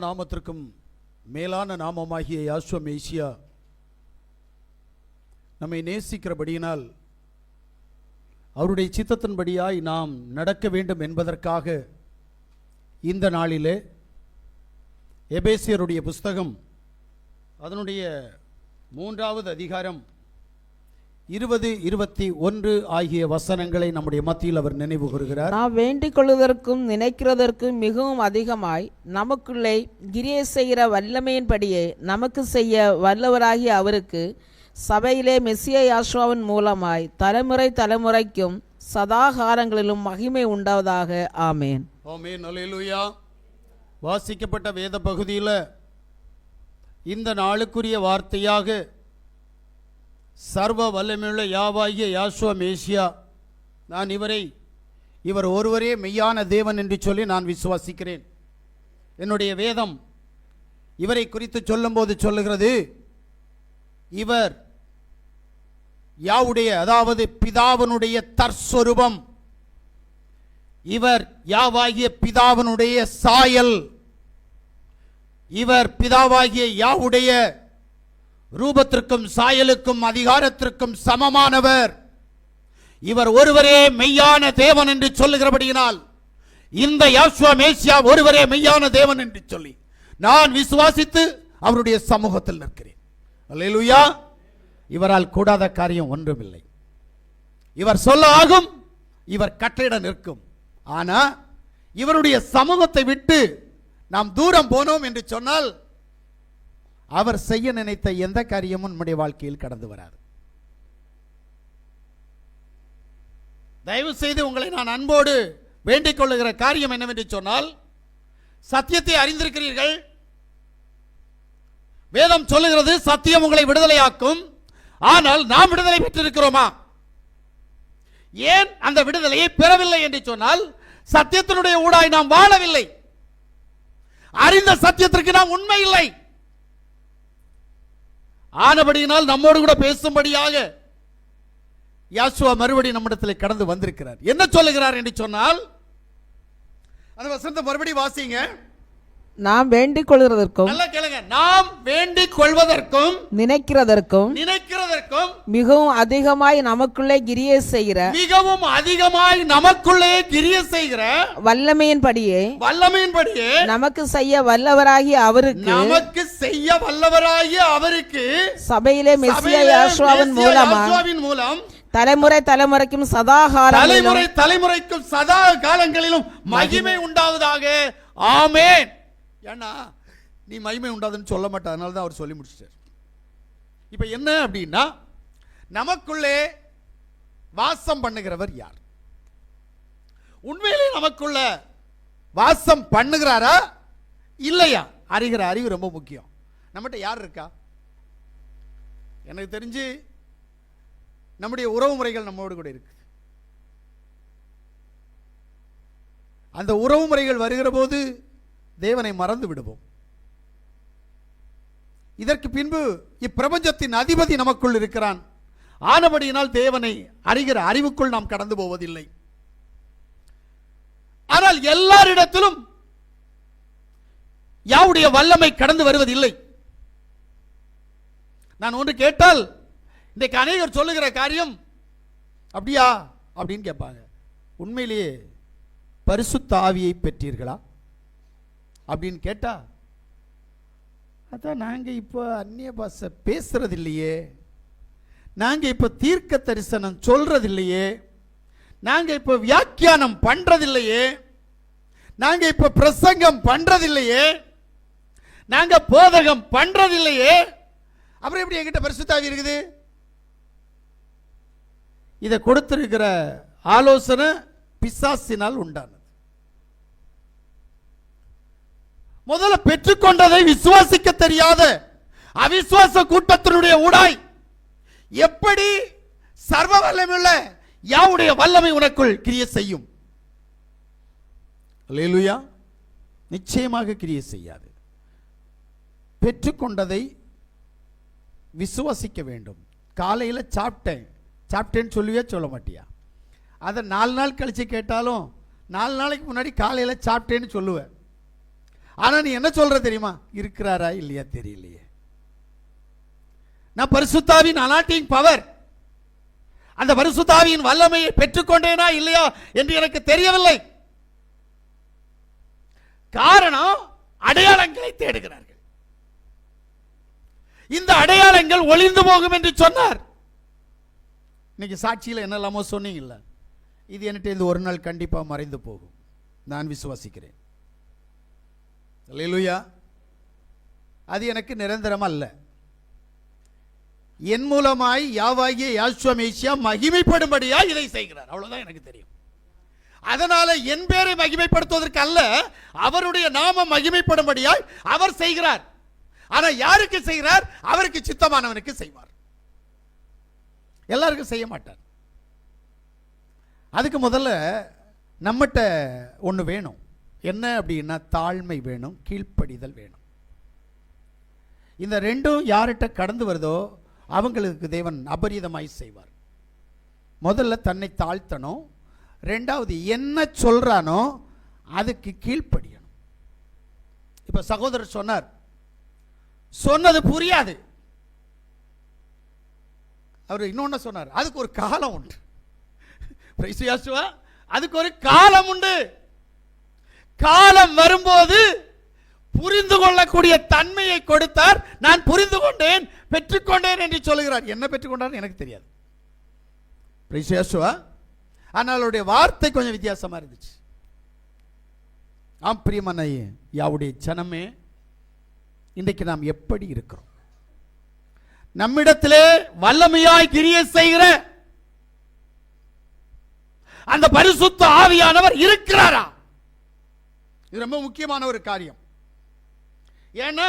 நாமத்திற்கும் மேலான நாமமாகிய யாஸ்வம் ஏசியா நம்மை நேசிக்கிறபடியினால் அவருடைய சித்தத்தின்படியாய் நாம் நடக்க வேண்டும் என்பதற்காக இந்த நாளிலே எபேசியருடைய புஸ்தகம் அதனுடைய மூன்றாவது அதிகாரம் இருபது இருபத்தி ஒன்று ஆகிய வசனங்களை நம்முடைய மத்தியில் அவர் நினைவு கூறுகிறார். நாம் வேண்டிக் கொள்வதற்கும் நினைக்கிறதற்கும் மிகவும் அதிகமாய் நமக்குள்ளே கிரியை செய்கிற வல்லமையின்படியே நமக்கு செய்ய வல்லவராகிய அவருக்கு சபையிலே மெஸ்ஸிய யாஸ்வாவின் மூலமாய் தலைமுறை தலைமுறைக்கும் சதாகாரங்களிலும் மகிமை உண்டாவதாக. ஆமேன். ஆமென். அல்லேலூயா. வாசிக்கப்பட்ட வேத பகுதியில் இந்த நாளுக்குரிய வார்த்தையாக சர்வ வல்லமையுள்ள யாவாகிய யாசுவ மேசியா. நான் இவரை இவர் ஒருவரே மெய்யான தேவன் என்று சொல்லி நான் விசுவாசிக்கிறேன். என்னுடைய வேதம் இவரை குறித்து சொல்லும்போது சொல்லுகிறது இவர் யாவுடைய அதாவது பிதாவனுடைய தற்சொரூபம் இவர் யாவாகிய பிதாவனுடைய சாயல் இவர் பிதாவாகிய யாவுடைய ரூபத்திற்கும் சாயலுக்கும் அதிகாரத்திற்கும் சமமானவர். இவர் ஒருவரே மெய்யான தேவன் என்று சொல்லுகிறபடியினால் இந்த யாஸ்வா மேசியா ஒருவரே மெய்யான தேவன் என்று சொல்லி நான் விசுவாசித்து அவருடைய சமூகத்தில் நிற்கிறேன். அல்லேலூயா! இவரால் கூடாத காரியம் ஒன்றுமில்லை. இவர் சொல்ல ஆகும் இவர் கட்டளிட நிற்கும். ஆனா இவருடைய சமூகத்தை விட்டு நாம் தூரம் போனோம் என்று சொன்னால் அவர் செய்ய நினைத்த எந்த காரியமும் நம்முடைய வாழ்க்கையில் கடந்து வராது. தயவு செய்து உங்களை நான் அன்போடு வேண்டிக் கொள்ளுகிற காரியம் என்னவென்று சொன்னால் சத்தியத்தை அறிந்திருக்கிறீர்கள். வேதம் சொல்லுகிறது சத்தியம் உங்களை விடுதலையாக்கும். ஆனால் நாம் விடுதலை பெற்றிருக்கிறோமா? ஏன் அந்த விடுதலையை பெறவில்லை என்று சொன்னால் சத்தியத்தினுடைய ஊடாய் நாம் வாழவில்லை. அறிந்த சத்தியத்திற்கு நாம் உண்மை இல்லை. ஆனபடியினால் நம்மோடு கூட பேசும்படியாக யாசுவா மறுபடியும் நம்மிடத்தில் கடந்து வந்திருக்கிறார். என்ன சொல்லுகிறார் என்று சொன்னால் அந்த வசனத்தை மறுபடி வாசிங்க. நாம் வேண்டிக் கொள்கிறதற்கும் நல்லா கேளுங்க. நாம் வேண்டிக் கொள்வதற்கும் நினைக்கிறதற்கும் நினைக்கிறதற்கும் மிகவும் அதிகமாய் நமக்குள்ளே கிரியை செய்கிற மிகவும் அதிகமாய் நமக்குள்ளே கிரிய செய்கிற வல்லமையின்படியே வல்லமையின்படியே நமக்கு செய்ய வல்லவராகிய அவருக்கு நமக்கு செய்ய வல்லவராகிய அவருக்கு சபையிலே மெஸ்ஸிய மேசியா மூலமா யாசுவாவின் மூலம் தலைமுறை தலைமுறைக்கும் சதாகாரங்களிலும் தலைமுறை தலைமுறைக்கும் சதா காலங்களிலும் மகிமை உண்டாவதாக. ஆமென். ஏன்னா நீ மகிமை உண்டாதுன்னு சொல்ல மாட்டேன். அதனால தான் அவர் சொல்லி முடிச்சிட்டார். இப்போ என்ன அப்படின்னா நமக்குள்ளே வாசம் பண்ணுகிறவர் யார்? உண்மையிலே நமக்குள்ள வாசம் பண்ணுகிறாரா? இல்லையா? அறிகிற அறிவு ரொம்ப முக்கியம். நம்மகிட்ட யார் இருக்கா? எனக்கு தெரிஞ்சு நம்முடைய உறவு முறைகள் நம்மோடு கூட இருக்கு அந்த உறவு முறைகள் வருகிற போது தேவனை மறந்து விடுவோம். இதற்கு பின்பு இப்பிரபஞ்சத்தின் அதிபதி நமக்குள் இருக்கிறான். ஆனபடியினால் தேவனை அறிகிற அறிவுக்குள் நாம் கடந்து போவதில்லை. ஆனால் எல்லாரிடத்திலும் யாவுடைய வல்லமை கடந்து வருவதில்லை. நான் ஒன்று கேட்டால் இன்றைக்கு அநேகர் சொல்லுகிற காரியம் அப்படியா? அப்படின்னு கேட்பாங்க. உண்மையிலேயே பரிசுத்த ஆவியை பெற்றீர்களா? அப்படின்னு கேட்டா அதான் நாங்கள் இப்போ அந்நிய பாஷை பேசுறது இல்லையே நாங்கள் இப்போ தீர்க்க தரிசனம் சொல்றது இல்லையே நாங்கள் இப்போ வியாக்கியானம் பண்ணுறதில்லையே நாங்கள் இப்போ பிரசங்கம் பண்ணுறதில்லையே நாங்கள் போதகம் பண்ணுறதில்லையே அப்புறம் எப்படி எங்கிட்ட பரிசுத்தாவி இருக்குது? இதை கொடுத்துருக்கிற ஆலோசனை பிசாசினால் உண்டானது. முதல்ல பெற்றுக்கொண்டதை விசுவாசிக்க தெரியாத அவிசுவாச கூட்டத்தினுடைய ஊடாய் எப்படி சர்வ வல்லமையுள்ள யாவுடைய வல்லமை உனக்குள் கிரிய செய்யும்? அல்லேலூயா. நிச்சயமாக கிரிய செய்யாது. பெற்றுக்கொண்டதை விசுவாசிக்க வேண்டும். காலையில் சாப்பிட்டேன். சாப்பிட்டேன்னு சொல்லுவே சொல்ல மாட்டியா? அதை நாலு நாள் கழித்து கேட்டாலும் நாலு நாளைக்கு முன்னாடி காலையில் சாப்பிட்டேன்னு சொல்லுவேன். ஆனால் நீ என்ன சொல்ற தெரியுமா? இருக்கிறாரா இல்லையா தெரியலையே. நான் பரிசுத்தாவின் அனாட்டிங் பவர். அந்த பரிசுத்தாவியின் வல்லமையை பெற்றுக்கொண்டேனா இல்லையா என்று எனக்கு தெரியவில்லை. காரணம் அடையாளங்களை தேடுகிறார்கள். இந்த அடையாளங்கள் ஒளிந்து போகும் என்று சொன்னார். இன்னைக்கு சாட்சியில் என்னெல்லாமோ சொன்னீங்கல்ல. இது என்கிட்ட இந்த ஒரு நாள் கண்டிப்பாக மறைந்து போகும். நான் விசுவாசிக்கிறேன். அல்லேலூயா அது எனக்கு நிரந்தரம் அல்ல என் மூலமாய் யாவாகிய யாஸ்வமேசியா மகிமைப்படும்படியா இதை செய்கிறார். அவ்வளவுதான் எனக்கு தெரியும். அதனால என் பேரை மகிமைப்படுத்துவதற்கு அல்ல அவருடைய நாம மகிமைப்படும்படியாய் அவர் செய்கிறார். ஆனா யாருக்கு செய்கிறார்? அவருக்கு சித்தமானவனுக்கு செய்வார். எல்லாருக்கும் செய்ய மாட்டார். அதுக்கு முதல்ல நம்மகிட்ட ஒன்று வேணும். என்ன அப்படின்னா தாழ்மை வேணும் கீழ்ப்படிதல் வேணும். இந்த ரெண்டும் யார்கிட்ட கடந்து வருதோ அவங்களுக்கு தேவன் அபரிதமாய் செய்வார். முதல்ல தன்னை தாழ்த்தணும். ரெண்டாவது என்ன சொல்கிறானோ அதுக்கு கீழ்ப்படியணும். இப்போ சகோதரர் சொன்னார் சொன்னது புரியாது. அவர் இன்னொன்று சொன்னார் அதுக்கு ஒரு காலம் உண்டு. அதுக்கு ஒரு காலம் உண்டு. காலம் வரும்போது புரிந்து கொள்ளக்கூடிய தன்மையை கொடுத்தார். நான் புரிந்து கொண்டேன் பெற்றுக்கொண்டேன் என்று சொல்லுகிறார். என்ன பெற்றுக்கொண்டார் எனக்கு தெரியாது. Praise ஆனால் அவருடைய வார்த்தை கொஞ்சம் வித்தியாசமா இருந்துச்சு. ஆம் பிரியமான யாவுடைய ஜனமே இன்றைக்கு நாம் எப்படி இருக்கிறோம்? நம்மிடத்திலே வல்லமையாய் கிரிய செய்கிற அந்த பரிசுத்த ஆவியானவர் இருக்கிறாரா? இது ரொம்ப முக்கியமான ஒரு காரியம். ஏன்னா